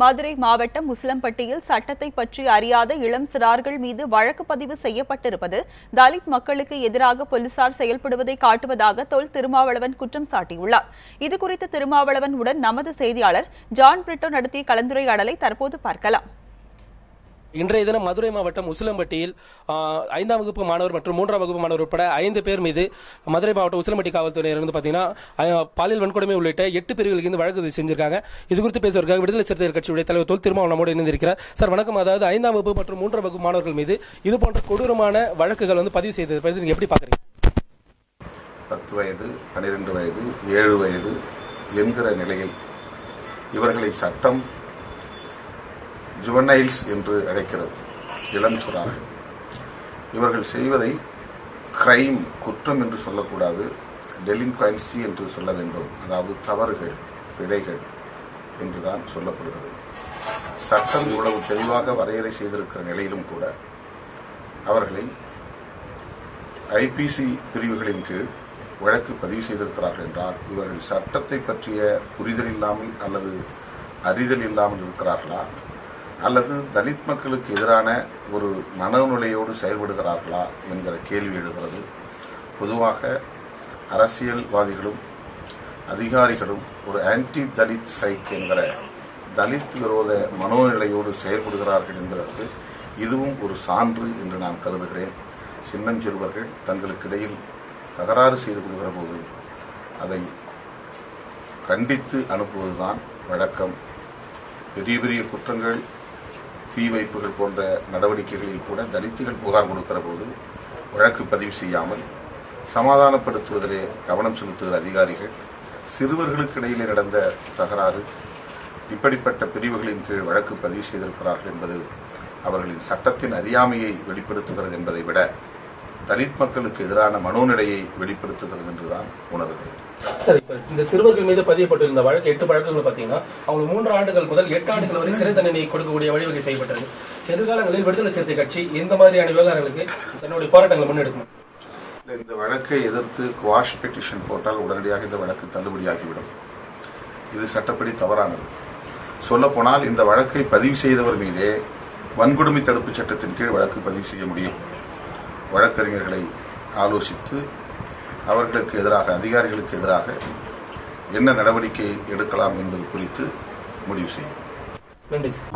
மதுரை மாவட்டம் முஸ்லம்பட்டியில் சட்டத்தை பற்றி அறியாத இளம் சிறார்கள் மீது வழக்கு பதிவு செய்யப்பட்டிருப்பது தலித் மக்களுக்கு எதிராக போலீசார் செயல்படுவதை காட்டுவதாக தொல் திருமாவளவன் குற்றம் சாட்டியுள்ளார். இதுகுறித்து திருமாவளவன் உடன் நமது செய்தியாளர் ஜான் பிரிட்டோ நடத்திய கலந்துரையாடலை தற்போது பார்க்கலாம். இன்றைய தினம் மதுரை மாவட்டம் உசிலம்பட்டியில் ஐந்தாம் வகுப்பு மாணவர் மற்றும் மூன்றாம் வகுப்பு மாணவர் உட்பட ஐந்து பேர் மீது மதுரை மாவட்டம் உசிலம்பட்டி காவல்துறையினர் வந்து பாத்தீங்கன்னா பாலியல் வன்கொடுமை உள்ளிட்ட எட்டு பிரிவுகளுக்கு இருந்து வழக்கு பதிவு செஞ்சிருக்காங்க. இது குறித்து பேசுவதற்காக விடுதலை சிறுத்தைகள் கட்சியுடைய தலைவர் தொல் திருமாவளம் நம்மோடு இணைந்திருக்கிறார். சார் வணக்கம். அதாவது ஐந்தாம் வகுப்பு மற்றும் மூன்றாம் வகுப்பு மாணவர்கள் மீது இது போன்ற கொடூரமான வழக்குகள் வந்து பதிவு செய்தது பற்றி நீங்க எப்படி பாக்குறீங்க? பத்து வயது பன்னிரெண்டு வயது ஏழு வயது என்கிற நிலையில் இவர்களை சட்டம் ஜுவனைல்ஸ் என்று அழைக்கிறது. இளம் சுறார்கள். இவர்கள் செய்வதை கிரைம் குற்றம் என்று சொல்லக்கூடாது. டெலின்குவன்சி என்று சொல்ல வேண்டும். அதாவது தவறுகள் பிழைகள் என்றுதான் சொல்லப்படுகிறது. சட்டம் இவ்வளவு தெளிவாக வரையறை செய்திருக்கிற நிலையிலும் கூட அவர்களை ஐபிசி பிரிவுகளின் கீழ் வழக்கு பதிவு செய்திருக்கிறார்கள் என்றால் இவர்கள் சட்டத்தை பற்றிய புரிதல் இல்லாமல் அல்லது அறிதல் இல்லாமல் இருக்கிறார்களா? அல்லது தலித் மக்களுக்கு எதிரான ஒரு மனநிலையோடு செயல்படுகிறார்களா என்கிற கேள்வி எழுகிறது. பொதுவாக அரசியல்வாதிகளும் அதிகாரிகளும் ஒரு ஆன்டி தலித் சைக் என்கிற தலித் விரோத மனோநிலையோடு செயல்படுகிறார்கள் என்பதற்கு இதுவும் ஒரு சான்று என்று நான் கருதுகிறேன். சின்னஞ்சிறுவர்கள் தங்களுக்கிடையில் தகராறு செய்து கொள்கிற போது அதை கண்டித்து அனுப்புவதுதான் வழக்கம். பெரிய பெரிய குற்றங்கள் தீ வைப்புகள் போன்ற நடவடிக்கைகளில் கூட தலித்துகள் புகார் கொடுக்கிற போது வழக்கு பதிவு செய்யாமல் சமாதானப்படுத்துவதிலே கவனம் செலுத்துகிற அதிகாரிகள் சிறுவர்களுக்கு இடையிலே நடந்த தகராறு இப்படிப்பட்ட பிரிவுகளின் கீழ் வழக்கு பதிவு செய்திருக்கிறார்கள் என்பது அவர்களின் சட்டத்தின் அறியாமையை வெளிப்படுத்துகிறது என்பதை விட தலித் மக்களுக்கு எதிரான மனோநிலையை வெளிப்படுத்துகிறது என்றுதான் உணர்கிறேன். சார் இப்ப இந்த சிறுவர்கள் மீது பதியப்பட்டிருந்த வழக்கு எட்டு வழக்குகள் பாத்தீங்கன்னா அவங்க மூன்று ஆண்டுகள் முதல் எட்டு ஆண்டுகள் வரை சிறை தண்டனை கொடுக்கக்கூடிய வழிவகை செய்யப்பட்டது. எதிர்காலங்களில் விடுதலை சிறுத்தை கட்சி இந்த மாதிரியான விவகாரங்களுக்கு தன்னுடைய போராட்டங்களை முன்னெடுக்கும். இந்த வழக்கை எதிர்த்து குவாஷ் பெட்டிஷன் போட்டால் உடனடியாக இந்த வழக்கு தள்ளுபடியாகிவிடும். இது சட்டப்படி தவறானது. சொல்லப்போனால் இந்த வழக்கை பதிவு செய்தவர் மீதே வன்கொடுமை தடுப்புச் சட்டத்தின் கீழ் வழக்கு பதிவு செய்ய முடியும். வழக்கறிஞர்களை ஆலோசித்து அவர்களுக்கு எதிராக அதிகாரிகளுக்கு எதிராக என்ன நடவடிக்கை எடுக்கலாம் என்பது குறித்து முடிவு செய்யும். நன்றி சார்.